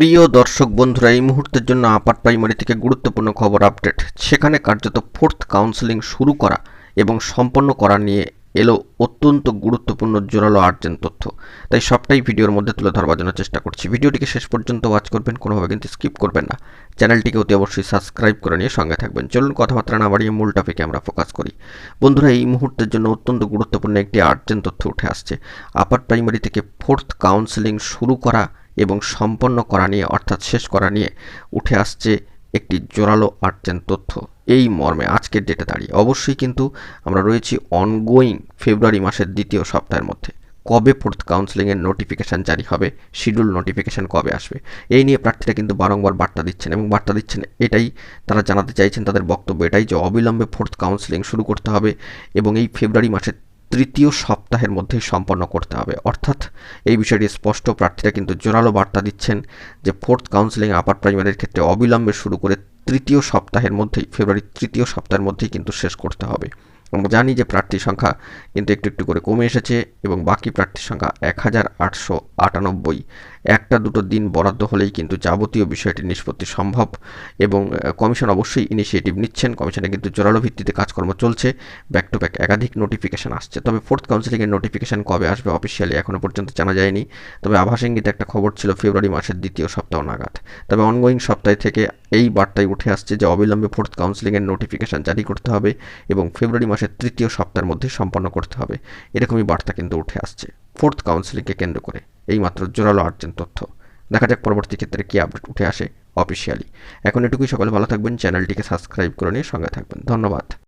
প্রিয় দর্শক বন্ধুরা, এই মুহূর্তের জন্য আপার প্রাইমারি থেকে গুরুত্বপূর্ণ খবর আপডেট। সেখানে কার্যত ফোর্থ কাউন্সেলিং শুরু করা এবং সম্পন্ন করা নিয়ে এলো অত্যন্ত গুরুত্বপূর্ণ জোরালো আর্জেন্ট তথ্য। তাই সবটাই ভিডিওর মধ্যে তুলে ধরবার জন্য চেষ্টা করছি। ভিডিওটিকে শেষ পর্যন্ত ওয়াচ করবেন, কোনোভাবে কিন্তু স্কিপ করবেন না। চ্যানেলটিকে অতি অবশ্যই সাবস্ক্রাইব করে নিয়ে সঙ্গে থাকবেন। চলুন কথাবার্তা না বাড়িয়ে মূল টপিকে আমরা ফোকাস করি। বন্ধুরা, এই মুহূর্তের জন্য অত্যন্ত গুরুত্বপূর্ণ একটি আর্জেন্ট তথ্য উঠে আসছে। আপার প্রাইমারি থেকে ফোর্থ কাউন্সেলিং শুরু করা এবং সম্পন্ন করা নিয়ে, অর্থাৎ শেষ করা নিয়ে উঠে আসছে একটি জোরালো আর্জেন্ট তথ্য। এই মর্মে আজকের ডেটে দাঁড়িয়ে অবশ্যই কিন্তু আমরা রয়েছি অনগোয়িং ফেব্রুয়ারি মাসের দ্বিতীয় সপ্তাহের মধ্যে। কবে ফোর্থ কাউন্সেলিংয়ের নোটিফিকেশান জারি হবে শিডিউল নোটিফিকেশান কবে আসবে, এই নিয়ে প্রার্থীরা কিন্তু বারংবার বার্তা দিচ্ছেন এবং বার্তা দিচ্ছেন এটাই তারা জানাতে চাইছেন, তাদের বক্তব্য এটাই যে অবিলম্বে ফোর্থ কাউন্সেলিং শুরু করতে হবে এবং এই ফেব্রুয়ারি মাসের তৃতীয় সপ্তাহের মধ্যেই সম্পন্ন করতে হবে। অর্থাৎ এই বিষয়টি স্পষ্ট। প্রার্থীরা কিন্তু জোরালো বার্তা দিচ্ছেন যে ফোর্থ কাউন্সিলিং আপার প্রাইমারির ক্ষেত্রে অবিলম্বে শুরু করে তৃতীয় সপ্তাহের মধ্যেই, ফেব্রুয়ারির তৃতীয় সপ্তাহের মধ্যেই কিন্তু শেষ করতে হবে। আমরা জানি যে প্রার্থীর সংখ্যা কিন্তু একটু একটু করে কমে এসেছে এবং বাকি প্রার্থীর সংখ্যা এক হাজার আটশো আটানব্বই। একটা দুটো দিন বরাদ্দ হলেই কিন্তু যাবতীয় বিষয়টি নিষ্পত্তি সম্ভব এবং কমিশন অবশ্যই ইনিশিয়েটিভ নিচ্ছেন। কমিশনে কিন্তু জোরালো ভিত্তিতে কাজকর্ম চলছে। ব্যাক টু ব্যাক একাধিক নোটিফিকেশান আসছে। তবে ফোর্থ কাউন্সিলিংয়ের নোটিফিকেশান কবে আসবে অফিসিয়ালি এখনও পর্যন্ত জানা যায়নি। তবে আভাস ইঙ্গিতে একটা খবর ছিল ফেব্রুয়ারি মাসের দ্বিতীয় সপ্তাহ নাগাদ। তবে অনগোয়িং সপ্তাহে থেকে এই বার্তায় উঠে আসছে যে অবিলম্বে ফোর্থ কাউন্সিলিংয়ের নোটিফিকেশান জারি করতে হবে এবং ফেব্রুয়ারি মাসের তৃতীয় সপ্তাহের মধ্যে সম্পন্ন করতে হবে। এরকমই বার্তা কিন্তু উঠে আসছে। ফোর্থ কাউন্সিলিংকে কেন্দ্র করে। এই মাত্র জোরালো আর্জেন্ট তথ্য। দেখা যাক পরবর্তী ক্ষেত্রে কী আপডেট উঠে আসে অফিসিয়ালি এখন এটুকুই, সকলে ভালো থাকবেন। চ্যানেলটিকে সাবস্ক্রাইব করে নিয়ে সঙ্গে থাকবেন। ধন্যবাদ।